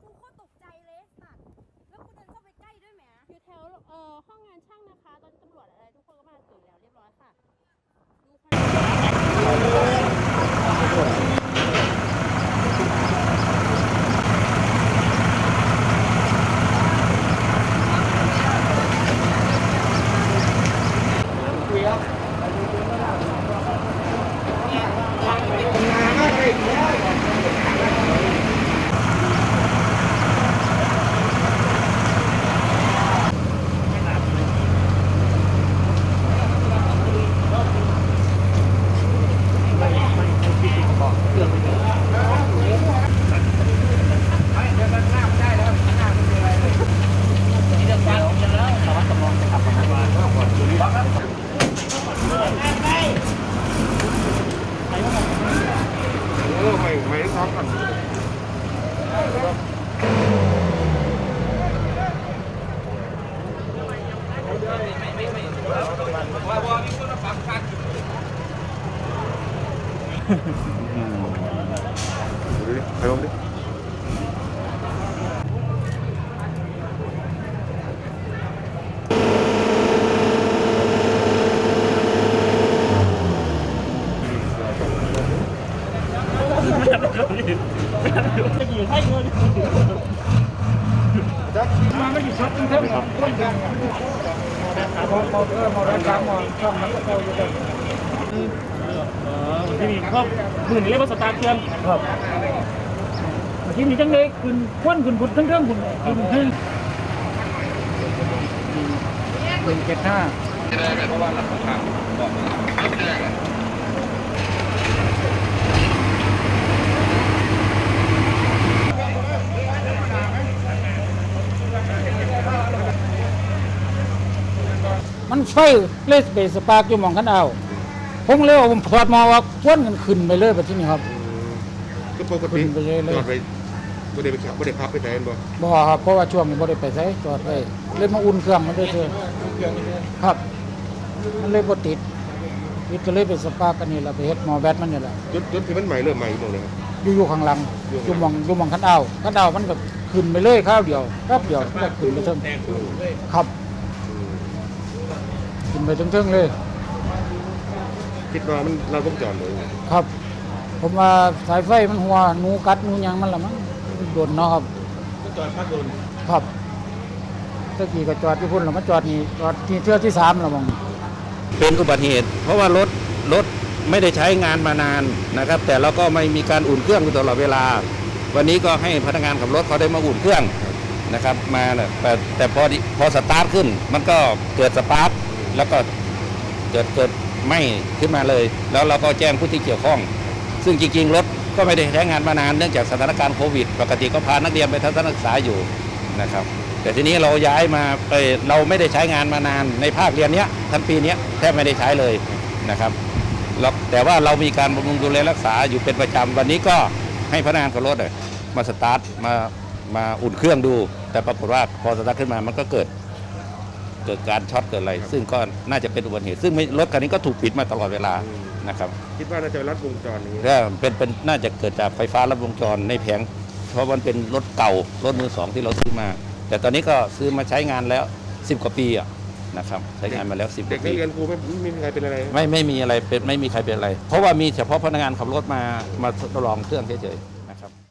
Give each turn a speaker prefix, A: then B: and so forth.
A: กูโคตรตกใจเลยสัตว์แล้วกูเดินเข้าไปใกล้ด้วยแหม
B: อยู่แถวเอ่อห้องงานช่างนะคะ ตอนนตำรวจอะไรทุกคนก็มาถึงแล้วเรียบร้อยค่ะ ดูค่ะ
C: ไม่ท้องกั นดูดิไปลงดิ
D: มาไม่อยู่ช็อปเพิ่มครับต้นกันมองมองเออมองร้านค้ามองช่องนั้นก็โตอยู่กัน
E: ที่นี่ครอบคืนนี้เรียกว่าสตาร์เครื่อง
D: ครับที่นี่จังเลยคุณควนคุณคุณทั้งเรื่องคุณคุณทั้งหนึ่งเจ็ดห้ามัน ไฟเลสเบสปาร์กอยู่หมองกันเอาผมเลยว่าผมถอดมาว่าควนกันขึ้นไปเลยแบบที่นี่ครับ
C: ก็ปกติ
D: ขึ้นไปเลยเลย
C: จอดไปไม่ได้ไปขับไม่ได้พับไปไหนบ่
D: บ่ครับเพราะว่าช่วงนี้บ่ได้ไปใช้จอดไว้เลยมาอุ่นเครื่องมันด้วยเถอะครับ มันเลยบ่ติดติดก็เลยไปสปาร์กอันนี้ล่ะไปเฮ็ดหมอแบตมันนี่แหละ
C: รถรถที่มันใหม่เริ่มใหม่หมดเลยครับ
D: อยู่อยู่ข้างหลัง
C: อยู่
D: อยู่หมองอยู่หมองคันเอาคันเอามันก็ขึ้นไปเลยข้าวเดียวแป๊บเดียวมันก็ขึ้นไปเทิงครับ
C: อืม
D: ขึ้ นไปเทิงๆเลย
C: คิดว่ามันเราต้องจอดเลย
D: ครับ ผมว่าสายไฟมันหัวหนูกัดหนูหยังมันละมั้งมันโดนเนาะครับ
C: จอดพักโดน
D: ครับตะกี้ก็จอดที่พุ่นแล้วมาจอดนี่จอดที่เทื่อที่สามแล้วมอง
F: เป็นอุบัติเหตุ เพราะว่ารถรถไม่ได้ใช้งานมานานนะครับ แต่เราก็ไม่มีการอุ่นเครื่องอยู่ตลอดเวลา วันนี้ก็ให้พนักงานขับรถเขาได้มาอุ่นเครื่องนะครับ มาน่ะแต่แต่พอดิพอสตาร์ทขึ้น มันก็เกิดสปาร์ค แล้วก็เกิดเกิดไหม้ขึ้นมาเลย แล้วเราก็แจ้งผู้ที่เกี่ยวข้อง ซึ่งจริงๆรถก็ไม่ได้ใช้งานมานานเนื่องจากสถานการณ์โควิด ปกติก็พานักเรียนไปทัศนศึกษาอยู่นะครับแต่ทีนี้เราย้ายมาไปเราไม่ได้ใช้งานมานานในภาคเรียนเนี้ยทั้งปีเนี้ยแทบไม่ได้ใช้เลยนะครับแล้วแต่ว่าเรามีการบำรุงดูแลรักษาอยู่เป็นประจำวันนี้ก็ให้พนักงานขับรถมาสตาร์ทมามาอุ่นเครื่องดู แต่ปรากฏว่าพอสตาร์ทขึ้นมามันก็เกิด เกิดการช็อตเกิดอะไร ซึ่งก็น่าจะเป็นอุบัติเหตุ ซึ่งไม่รถคันนี้ก็ถูกปิดมาตลอดเวลานะครับ
C: คิดว่าน่าจะรัดวงจรอย่างนี้
F: ก็เป็นเป็นน่าจะเกิดจากไฟฟ้าลัดวงจรในแผงเพราะมันเป็นรถเก่ารถมือสองที่เราซื้อมา แต่ตอนนี้ก็ซื้อมาใช้งานแล้ว 10 กว่าปีอะนะครับใช้งานมาแล้ว 10ก
C: เด็ก
F: ว่า
C: นั
F: ปี
C: กเรียนครูไม่ไม่มีใครเป็นอะไร
F: ไม่ไม่มีอะไรเป็นไม่มีใครเป็นอะไร เพราะว่ามีเฉพาะพนักงานขับรถมามาทดลองเครื่องเฉยๆ